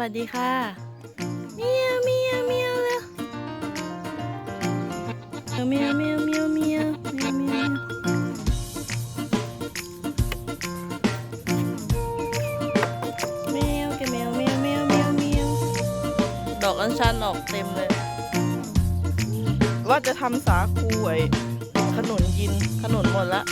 วัสดีค่ะเมียวเมียวเมียวเร็วเมียวเมียวเมียวเมียวเมียวเมียวเมียวแกเมียวเมียวเมียวเมียวเมียวดอกอัญชันออกเต็มเลย ว่าจะทำสาคูไอ้ขนุนกินขนุนหมดละ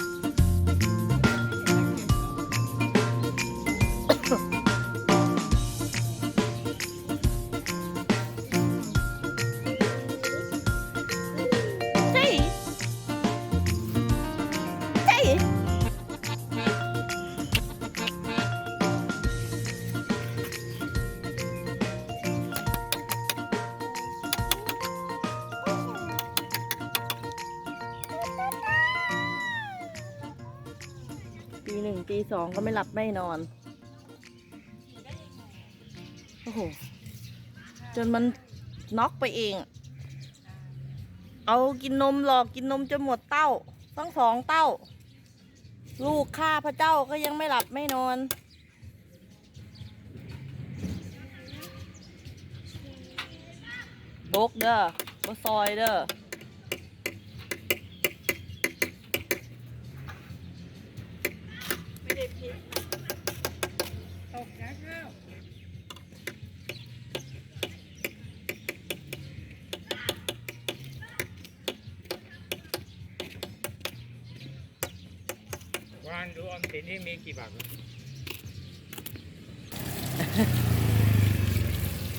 ปีหนึ่งปีสองก็ไม่หลับไม่นอน โอ้โห จนมันน็อกไปเอง เอากินนมหลอกกินนมจนหมดเต้าทั้งสองเต้า ลูกข้าพระเจ้าก็ยังไม่หลับไม่นอน บกเด้อบซอยเด้อานดูออมสินนี่มีกี่บาทวะ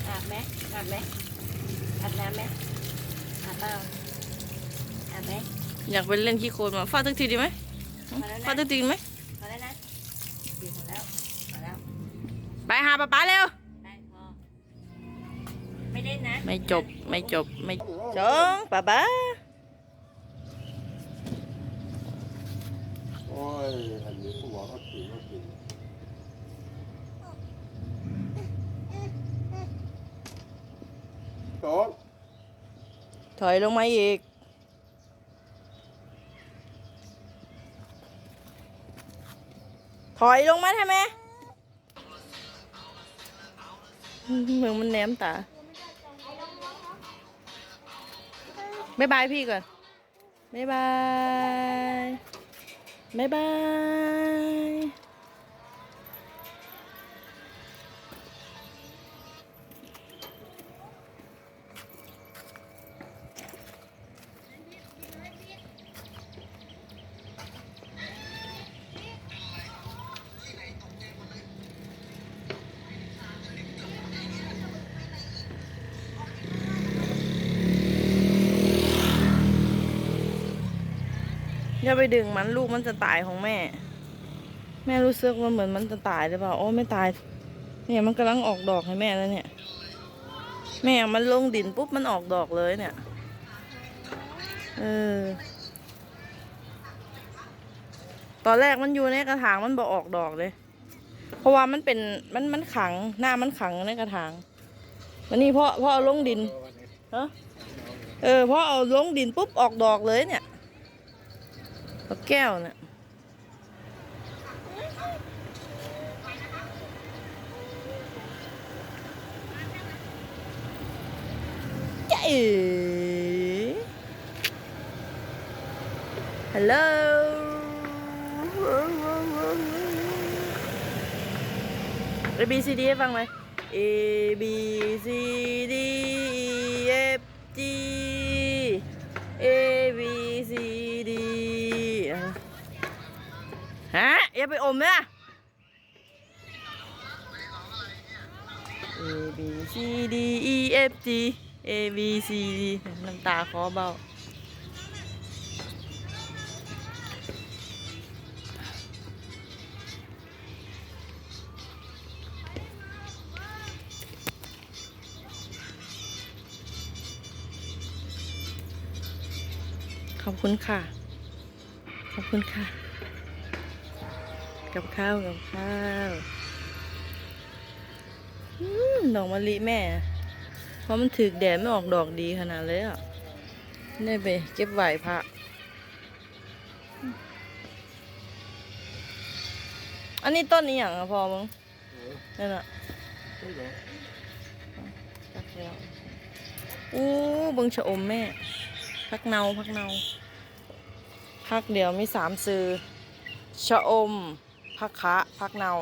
อาบไหมอาบไหมอาบน้ำไหมอาบเปล่าอาบไหมอยากไปเล่นขี้โคลนมาฟาดทักทีดีไหมฟาดทักทีดีไหมพอแล้วนะดีพอแล้วพอแล้ว ไปหาป๊าป๊าเร็ว ได้พอ ไม่เล่นนะ ไม่จบ ไม่จบ ไม่จงป๊าป๊า โอ้ย อันนี้หัวก็กินก็กินโต๊ะถอยลงมาอีก ถอยลงมาทำไมเหมือมันแหนมตาบ๊ายบายพี่ก่อนบ๊ายบาย บ๊า อย่าไปดึงมันลูกมันจะตายของแม่ แม่รู้สึกว่าเหมือนมันจะตายหรือเปล่าโอ้ไม่ตาย เนี่ยมันกำลังออกดอกให้แม่แล้วเนี่ย แม่มันลงดินปุ๊บมันออกดอกเลยเนี่ย เออ ตอนแรกมันอยู่ในกระถางมันบอกออกดอกเลย เพราะว่ามันเป็นมันมันขังหน้ามันขังในกระถางวันนี้พ่อพ่อเอาลงดิน เออ พ่อเอาลงดินปุ๊บออกดอกเลยเนี่ย ดอกแก้วเนี่ยจ๊ะเอ๋ฮัลโหล A B C D ให้ฟังเลย A B C อย่าไปอมเนี่ย A B C D E F G A B C D น้ำตาคอเบาขอบคุณค่ะ ขอบคุณค่ะ กับข้าวกับข้าวอืมดอกมะลิแม่ เพราะมันถึกแดดไม่ออกดอกดีขนาดเลยอะได้ไปเก็บไหวพระอันนี้ต้นนี้อย่างอะพอมึงนั่นอะใช่เหรอแล้วอู้เบิ่งชะอมแม่ พักเนาพักเนาพักเดียวมีสามซื้อชะอม พักคะพักเนา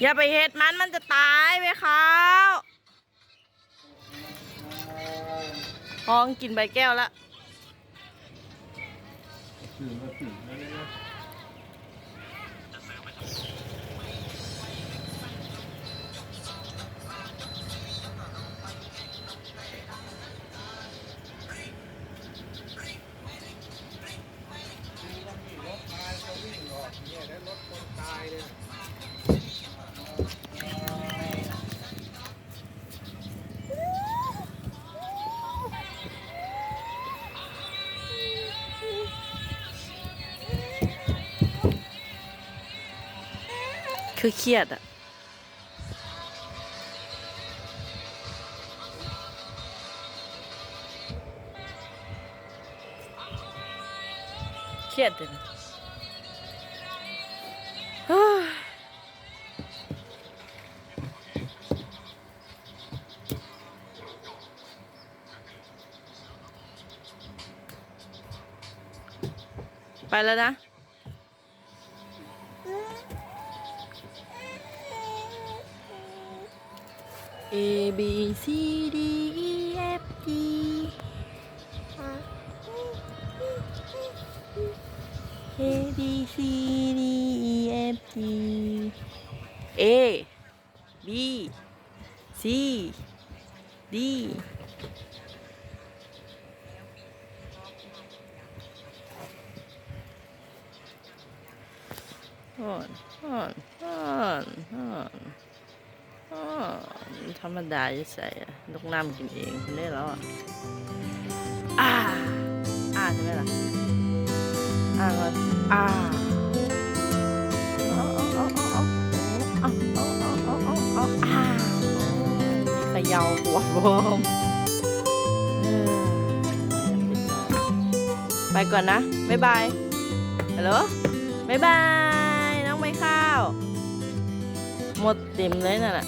อย่าไปเฮ็ดมันมันจะตายไปเขาห้องกินใบแก้วละ kökü ya da. Kedi mi? แล้วนะ A B C D E F G A B C D E F G A B C D อ่อนอ่อนอ่อนอ่อนอ๋อนธรรมดาจะใส่ลูกน้ำกินเองคนนี้แล้วอะอ่าอ่าใช่ไหมล่ะอ่าก่อนอ่าเอาเอาเอาเอาเอาเอาเอาเอาเอาเอาอ่าเขย่าหัวบอมเออไปก่อนนะ บ๊ายบายฮัลโหลบ๊ายบาย หมดเต็มเลยนั่นแหละ